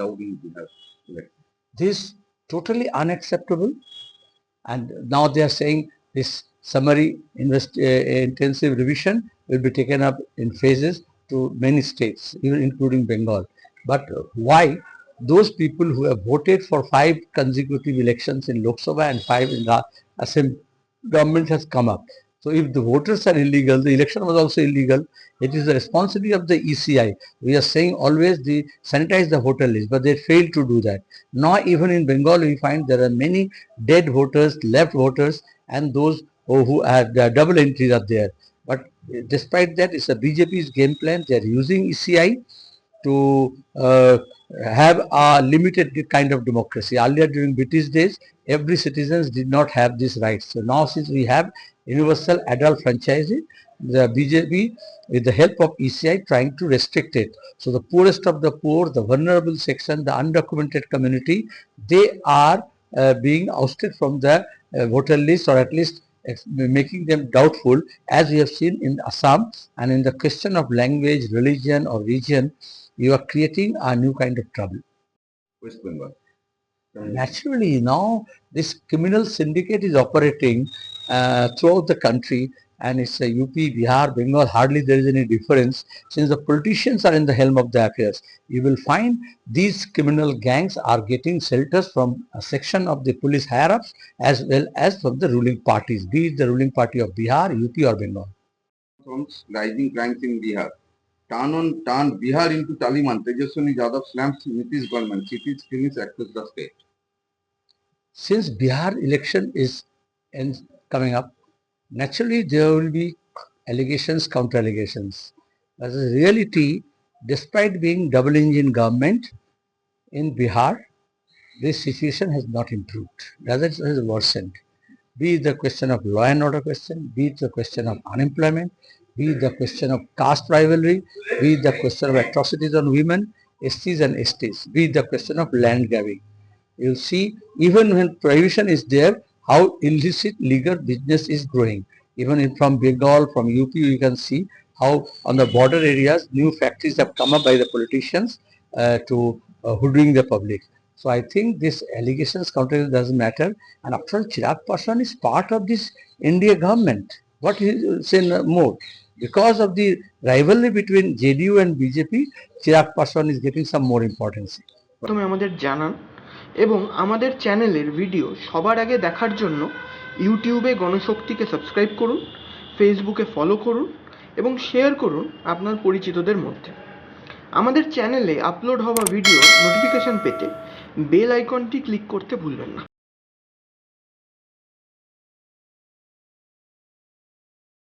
out in. This totally unacceptable. And now they are saying this summary invest, uh, intensive revision will be taken up in phases to many states, even including Bengal. But why those people who have voted for five consecutive elections in Lok Sabha and five in the Assembly government has come up. So if the voters are illegal, the election was also illegal. It is the responsibility of the ECI. We are saying always the sanitize the voter list, but they failed to do that. Now even in Bengal we find there are many dead voters, left voters, and those who have uh, double entries are there. But uh, despite that, it's a BJP's game plan. They are using ECI to uh, have a limited kind of democracy. Earlier during British days, every citizens did not have these rights. So now since we have universal adult franchising, the BJP with the help of ECI trying to restrict it. So the poorest of the poor, the vulnerable section, the undocumented community, they are uh, being ousted from the uh, voter list or at least making them doubtful as we have seen in Assam and in the question of language, religion or region, you are creating a new kind of trouble. West Bengal. Naturally, now this criminal syndicate is operating uh, throughout the country and it's a UP, Bihar, Bengal, hardly there is any difference since the politicians are in the helm of the affairs. You will find these criminal gangs are getting shelters from a section of the police higher-ups as well as from the ruling parties, be it the ruling party of Bihar, UP or Bengal. From rising crimes in Bihar. Turn on turn Bihar into Taliban. Tejaswini Yadav slams Nitish government. Cities finish across the state. since Bihar election is in, coming up, naturally there will be allegations, counter allegations. But the reality, despite being double engine government in Bihar, this situation has not improved. Rather it has worsened. Be it the question of law and order question, be it the question of unemployment, be it the question of caste rivalry, be it the question of atrocities on women, STs and STs, be it the question of land grabbing. You'll see even when prohibition is there how illicit legal business is growing. Even in, from bengal from up you can see how on the border areas new factories have come up by the politicians uh, to uh, hoodwink the public. So i think this allegations counter doesn't matter. And after all chirag paswan is part of this india government. What is say no more because of the rivalry between jdu and bjp chirag paswan is getting some more importance. প্রথমে আমাদের জানান এবং আমাদের চ্যানেলের video সবার আগে দেখার জন্য ইউটিউবে গণশক্তিকে সাবস্ক্রাইব করুন ফেসবুকে ফলো করুন এবং শেয়ার করুন আপনার পরিচিতদের মধ্যে। আমাদের চ্যানেলে আপলোড হওয়া ভিডিও নোটিফিকেশন পেতে বেল আইকনটি ক্লিক করতে ভুলবেন না।